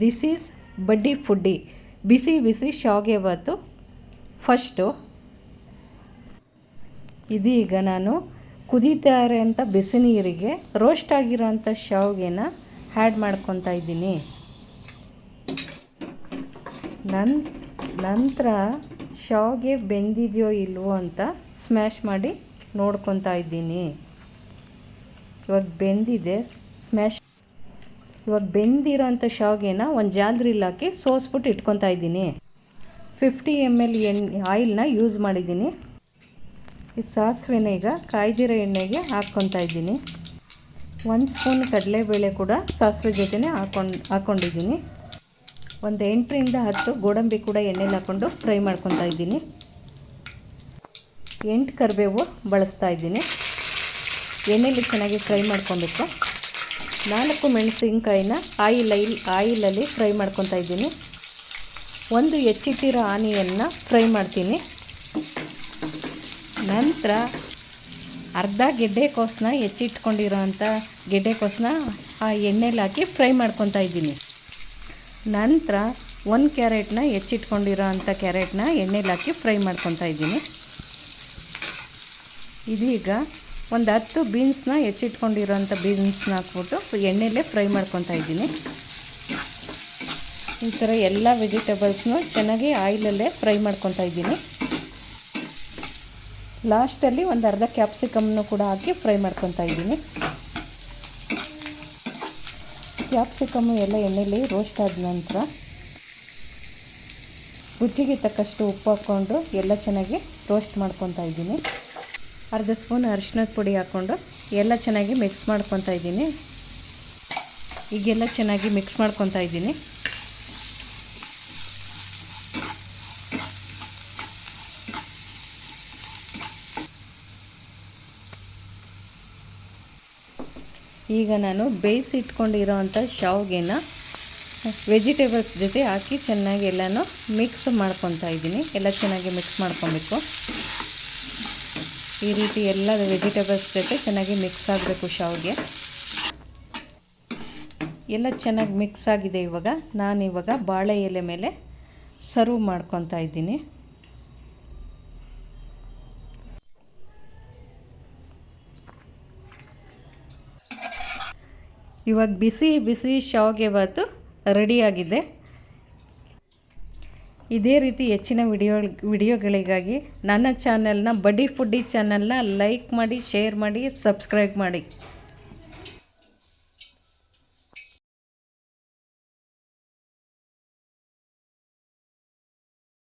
This is buddy foodie ಬಿಸಿ ಬಿಸಿ ಶಾವಿಗೆ ಬಾತು ಫಸ್ಟು ಇದೀಗ ನಾನು ಕುದೀತಾ ಅಂತ ಬಿಸಿ ನೀರಿಗೆ ರೋಸ್ಟ್ ಆಗಿರೋಂಥ ಶಾವಿಗೆನ ಆ್ಯಡ್ ಮಾಡ್ಕೊತಾ ಇದ್ದೀನಿ. ನನ್, ನಂತರ ಶಾವಿಗೆ ಬೆಂದಿದೆಯೋ ಇಲ್ವೋ ಅಂತ ಸ್ಮ್ಯಾಶ್ ಮಾಡಿ ನೋಡ್ಕೊತಾ ಇದ್ದೀನಿ. ಇವಾಗ ಬೆಂದಿದೆ ಸ್ಮ್ಯಾಶ್ ಇವಾಗ ಬೆಂದಿರೋಂಥ ಶಾವಿಗೆನ ಒಂದು ಜಾಲ್ದ್ರಿಲ್ಲಿ ಹಾಕಿ ಸೋಸ್ಬಿಟ್ಟು ಇಟ್ಕೊತಾ ಇದ್ದೀನಿ. ಫಿಫ್ಟಿ ಎಂ ಎಲ್ ಎಣ್ಣೆ ಆಯಿಲ್ನ ಯೂಸ್ ಮಾಡಿದ್ದೀನಿ. ಈ ಸಾಸಿವೆನ ಈಗ ಕಾಯ್ದಿರೋ ಎಣ್ಣೆಗೆ ಹಾಕ್ಕೊತಾ ಇದ್ದೀನಿ. ಒಂದು ಸ್ಪೂನ್ ಕಡಲೆಬೇಳೆ ಕೂಡ ಸಾಸಿವೆ ಜೊತೆನೇ ಹಾಕೊಂಡು ಹಾಕ್ಕೊಂಡಿದ್ದೀನಿ ಒಂದು ಎಂಟರಿಂದ ಹತ್ತು ಗೋಡಂಬಿ ಕೂಡ ಎಣ್ಣೆಲಿ ಹಾಕ್ಕೊಂಡು ಫ್ರೈ ಮಾಡ್ಕೊತಾ ಇದ್ದೀನಿ. ಎಂಟು ಕರಿಬೇವು ಬಳಸ್ತಾ ಇದ್ದೀನಿ. ಎಣ್ಣೆಲಿ ಚೆನ್ನಾಗಿ ಫ್ರೈ ಮಾಡ್ಕೊಬೇಕು ನಾಲ್ಕು ಮೆಣಸಿನಕಾಯಿನ ಆಯಿಲ್ ಆಯಿಲಲ್ಲಿ ಫ್ರೈ ಮಾಡ್ಕೊತಾ ಇದ್ದೀನಿ. ಒಂದು ಹೆಚ್ಚಿಟ್ಟಿರೋ ಆನಿಯನ್ನು ಫ್ರೈ ಮಾಡ್ತೀನಿ. ನಂತರ ಅರ್ಧ ಗೆಡ್ಡೆಕೋಸನ್ನ ಹೆಚ್ಚಿಟ್ಕೊಂಡಿರೋ ಅಂಥ ಗೆಡ್ಡೆಕೋಸನ್ನ ಆ ಎಣ್ಣೆಲಿ ಹಾಕಿ ಫ್ರೈ ಮಾಡ್ಕೊತಾ ಇದ್ದೀನಿ. ನಂತರ ಒಂದು ಕ್ಯಾರೆಟ್ನ ಹೆಚ್ಚಿಟ್ಕೊಂಡಿರೋ ಅಂಥ ಕ್ಯಾರೆಟ್ನ ಎಣ್ಣೆಲಿ ಹಾಕಿ ಫ್ರೈ ಮಾಡ್ಕೊತಾ ಇದ್ದೀನಿ. ಇದೀಗ ಒಂದು ಹತ್ತು ಬೀನ್ಸ್ನ ಹೆಚ್ಚಿಟ್ಕೊಂಡಿರೋಂಥ ಬೀನ್ಸ್ನ ಹಾಕ್ಬಿಟ್ಟು ಎಣ್ಣೆಲೇ ಫ್ರೈ ಮಾಡ್ಕೊತಾ ಇದ್ದೀನಿ. ಈ ಥರ ಎಲ್ಲ ವೆಜಿಟೇಬಲ್ಸ್ನು ಚೆನ್ನಾಗಿ ಆಯಿಲಲ್ಲೇ ಫ್ರೈ ಮಾಡ್ಕೊತಾ ಇದ್ದೀನಿ. ಲಾಸ್ಟಲ್ಲಿ ಒಂದು ಅರ್ಧ ಕ್ಯಾಪ್ಸಿಕಮ್ನು ಕೂಡ ಹಾಕಿ ಫ್ರೈ ಮಾಡ್ಕೊತಾ ಇದ್ದೀನಿ. ಕ್ಯಾಪ್ಸಿಕಮ್ಮು ಎಲ್ಲ ಎಣ್ಣೆಲಿ ರೋಸ್ಟ್ ಆದ ನಂತರ ರುಚಿಗೆ ತಕ್ಕಷ್ಟು ಉಪ್ಪು ಹಾಕ್ಕೊಂಡು ಎಲ್ಲ ಚೆನ್ನಾಗಿ ರೋಸ್ಟ್ ಮಾಡ್ಕೊತಾ ಇದ್ದೀನಿ. ಅರ್ಧ ಸ್ಪೂನ್ ಅರಿಶಿನದ ಪುಡಿ ಹಾಕ್ಕೊಂಡು ಎಲ್ಲ ಚೆನ್ನಾಗಿ ಮಿಕ್ಸ್ ಮಾಡ್ಕೊತಾ ಇದ್ದೀನಿ. ಈಗೆಲ್ಲ ಚೆನ್ನಾಗಿ ಮಿಕ್ಸ್ ಮಾಡ್ಕೊತಾ ಇದ್ದೀನಿ. ಈಗ ನಾನು ಬೇಯಿಸಿ ಇಟ್ಕೊಂಡಿರೋ ಅಂಥ ಶಾವ್ಗೆನ ವೆಜಿಟೇಬಲ್ಸ್ ಜೊತೆ ಹಾಕಿ ಚೆನ್ನಾಗಿ ಎಲ್ಲನೂ ಮಿಕ್ಸ್ ಮಾಡ್ಕೊತಾ ಇದ್ದೀನಿ. ಎಲ್ಲ ಚೆನ್ನಾಗಿ ಮಿಕ್ಸ್ ಮಾಡ್ಕೊಬೇಕು. ಈ ರೀತಿ ಎಲ್ಲ ವೆಜಿಟೇಬಲ್ಸ್ ಜೊತೆ ಚೆನ್ನಾಗಿ ಮಿಕ್ಸ್ ಆಗಬೇಕು ಶಾವಿಗೆ ಎಲ್ಲ ಚೆನ್ನಾಗಿ ಮಿಕ್ಸ್ ಆಗಿದೆ ಇವಾಗ. ನಾನು ಇವಾಗ ಬಾಳೆ ಎಲೆ ಮೇಲೆ ಸರ್ವ್ ಮಾಡ್ಕೊತಾ ಇದ್ದೀನಿ. ಇವಾಗ ಬಿಸಿ ಬಿಸಿ ಶಾವಿಗೆ ಬಾತು ರೆಡಿಯಾಗಿದೆ ಇದೇ ರೀತಿ ಹೆಚ್ಚಿನ ವಿಡಿಯೋ, ವಿಡಿಯೋಗಳಿಗಾಗಿ ನನ್ನ ಚಾನೆಲ್ನ ಬಡಿ ಫುಡ್ಡಿ ಚಾನೆಲ್ನ ಲೈಕ್ ಮಾಡಿ ಶೇರ್ ಮಾಡಿ ಸಬ್ಸ್ಕ್ರೈಬ್ ಮಾಡಿ.